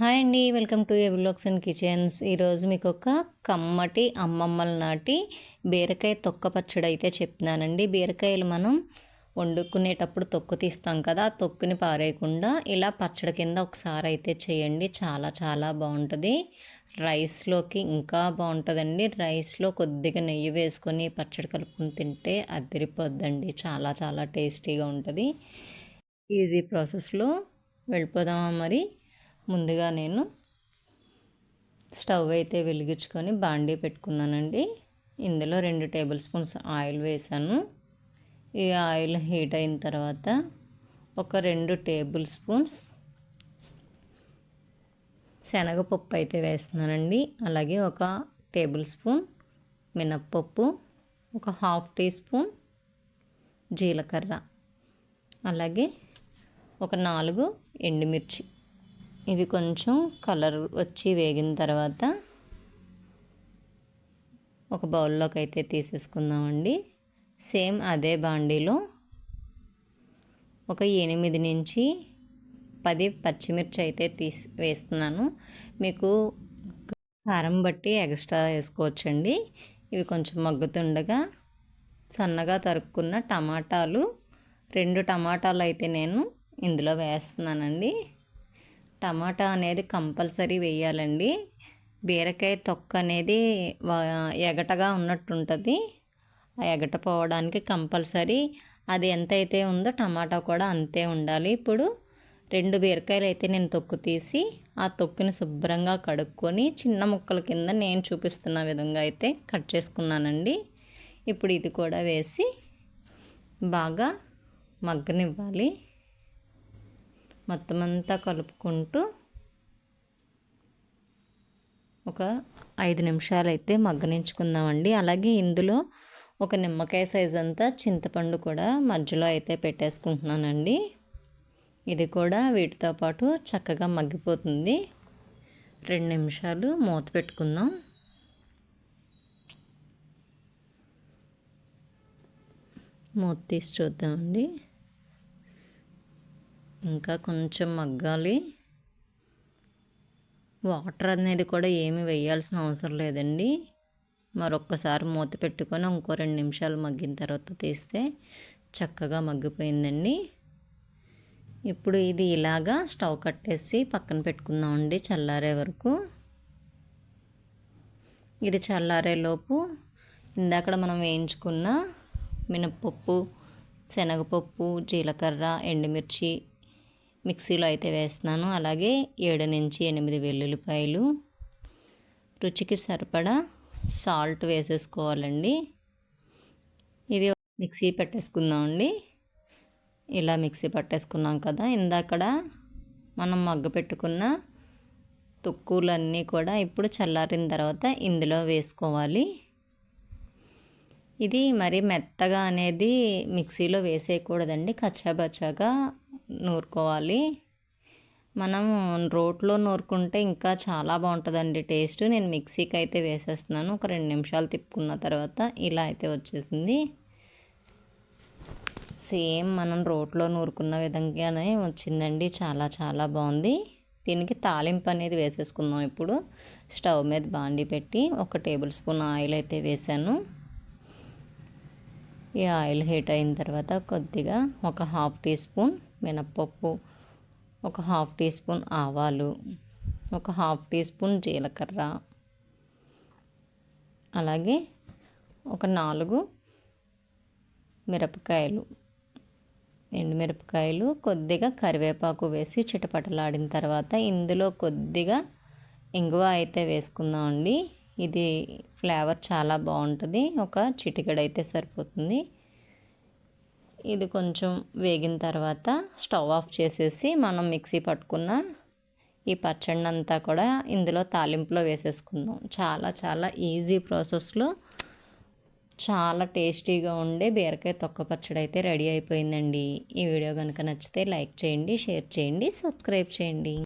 Hi అండి welcome to Evlox and kitchens. ఈరోజు మీకు ఒక కమ్మటి అమ్మమ్మల నాటి బీరకాయ తొక్క పచ్చడి అయితే చెప్తున్నానండి. బీరకాయలు మనం వండుకునేటప్పుడు తొక్కు తీస్తాం కదా ఆ తొక్కుని పారేయకుండా ఇలా పచ్చడి కింద ఒకసారి అయితే చేయండి. చాలా చాలా బాగుంటుంది. రైస్లోకి ఇంకా బాగుంటుందండి. రైస్లో కొద్దిగా నెయ్యి వేసుకొని పచ్చడి కలుపుకొని తింటే అదిరిపోద్దండి. చాలా చాలా టేస్టీగా ఉంటుంది. ఈజీ ప్రాసెస్లో వెళ్ళిపోదామా మరి? ముందుగా నేను స్టవ్ అయితే వెలిగించుకొని బాండీ పెట్టుకున్నానండి. ఇందులో రెండు టేబుల్ స్పూన్స్ ఆయిల్ వేసాను. ఈ ఆయిల్ హీట్ అయిన తర్వాత ఒక రెండు టేబుల్ స్పూన్స్ శనగపప్పు అయితే వేస్తున్నానండి. అలాగే ఒక టేబుల్ స్పూన్ మినప్పప్పు ఒక హాఫ్ టీ స్పూన్ జీలకర్ర అలాగే ఒక నాలుగు ఎండుమిర్చి. ఇవి కొంచెం కలర్ వచ్చి వేగిన తర్వాత ఒక బౌల్లోకి అయితే తీసేసుకుందామండి. సేమ్ అదే బాండీలో ఒక ఎనిమిది నుంచి పది పచ్చిమిర్చి అయితే తీసి వేస్తున్నాను. మీకు కారం బట్టి ఎక్స్ట్రా వేసుకోవచ్చండి. ఇవి కొంచెం మగ్గుతుండగా సన్నగా తరుక్కున్న టమాటాలు రెండు టమాటాలు అయితే నేను ఇందులో వేస్తున్నానండి. టమాటా అనేది కంపల్సరీ వేయాలండి. బీరకాయ తొక్క అనేది ఎగటగా ఉన్నట్టుంటుంది. ఆ ఎగట పోవడానికి కంపల్సరీ అది ఎంత అయితే ఉందో టమాటా కూడా అంతే ఉండాలి. ఇప్పుడు రెండు బీరకాయలు అయితే నేను తొక్కు తీసి ఆ తొక్కుని శుభ్రంగా కడుక్కొని చిన్న ముక్కల కింద నేను చూపిస్తున్న విధంగా అయితే కట్ చేసుకున్నానండి. ఇప్పుడు ఇది కూడా వేసి బాగా మగ్గనివ్వాలి. మొత్తం అంతా కలుపుకుంటూ ఒక ఐదు నిమిషాలు అయితే మగ్గనించుకుందామండి. అలాగే ఇందులో ఒక నిమ్మకాయ సైజ్ అంతా చింతపండు కూడా మధ్యలో అయితే పెట్టేసుకుంటున్నానండి. ఇది కూడా వీటితో పాటు చక్కగా మగ్గిపోతుంది. రెండు నిమిషాలు మూత పెట్టుకుందాం. మూత తీసి చూద్దామండి. ఇంకా కొంచెం మగ్గాలి. వాటర్ అనేది కూడా ఏమి వేయాల్సిన అవసరం లేదండి. మరొక్కసారి మూత పెట్టుకొని ఇంకో రెండు నిమిషాలు మగ్గిన తర్వాత తీస్తే చక్కగా మగ్గిపోయిందండి. ఇప్పుడు ఇది ఇలాగా స్టవ్ కట్టేసి పక్కన పెట్టుకుందామండి చల్లారే వరకు. ఇది చల్లారేలోపు ఇందాక మనం వేయించుకున్న మినప్పప్పు శనగపప్పు జీలకర్ర ఎండుమిర్చి మిక్సీలో అయితే వేస్తున్నాను. అలాగే ఏడు నుంచి ఎనిమిది వెల్లుల్లిపాయలు. రుచికి సరిపడా సాల్ట్ వేసేసుకోవాలండి. ఇది మిక్సీ పెట్టేసుకుందామండి. ఇలా మిక్సీ పట్టేసుకున్నాం కదా ఇందాకడ మనం మగ్గ పెట్టుకున్న తొక్కులన్నీ కూడా ఇప్పుడు చల్లారిన తర్వాత ఇందులో వేసుకోవాలి. ఇది మరి మెత్తగా అనేది మిక్సీలో వేసేయకూడదండి. కచ్చాబచ్చాగా నూరుకోవాలి. మనం రోట్లో నూరుకుంటే ఇంకా చాలా బాగుంటుందండి టేస్ట్. నేను మిక్సీకి అయితే వేసేస్తున్నాను. ఒక రెండు నిమిషాలు తిప్పుకున్న తర్వాత ఇలా అయితే వచ్చేసింది. సేమ్ మనం రోట్లో నూరుకున్న విధంగానే వచ్చిందండి. చాలా చాలా బాగుంది. దీనికి తాలింపు అనేది వేసేసుకుందాం ఇప్పుడు. స్టవ్ మీద బాండి పెట్టి ఒక టేబుల్ స్పూన్ ఆయిల్ అయితే వేసాను. ఈ ఆయిల్ హీట్ అయిన తర్వాత కొద్దిగా ఒక హాఫ్ టీ స్పూన్ మినప్పప్పు ఒక హాఫ్ టీ స్పూన్ ఆవాలు ఒక హాఫ్ టీ స్పూన్ జీలకర్ర. అలాగే ఒక నాలుగు మిరపకాయలు ఎండుమిరపకాయలు కొద్దిగా కరివేపాకు వేసి చిటపటలాడిన తర్వాత ఇందులో కొద్దిగా ఇంగువ అయితే వేసుకుందామండి ఇది ఫ్లేవర్ చాలా బాగుంటుంది. ఒక చిటికెడైతే సరిపోతుంది. ఇది కొంచెం వేగిన తర్వాత స్టవ్ ఆఫ్ చేసేసి మనం మిక్సీ పట్టుకున్న ఈ పచ్చడిని అంతా కూడా ఇందులో తాలింపులో వేసేసుకుందాం. చాలా చాలా ఈజీ ప్రాసెస్లో చాలా టేస్టీగా ఉండే బీరకాయ తొక్క పచ్చడి అయితే రెడీ అయిపోయిందండి. ఈ వీడియో కనుక నచ్చితే లైక్ చేయండి షేర్ చేయండి సబ్స్క్రైబ్ చేయండి.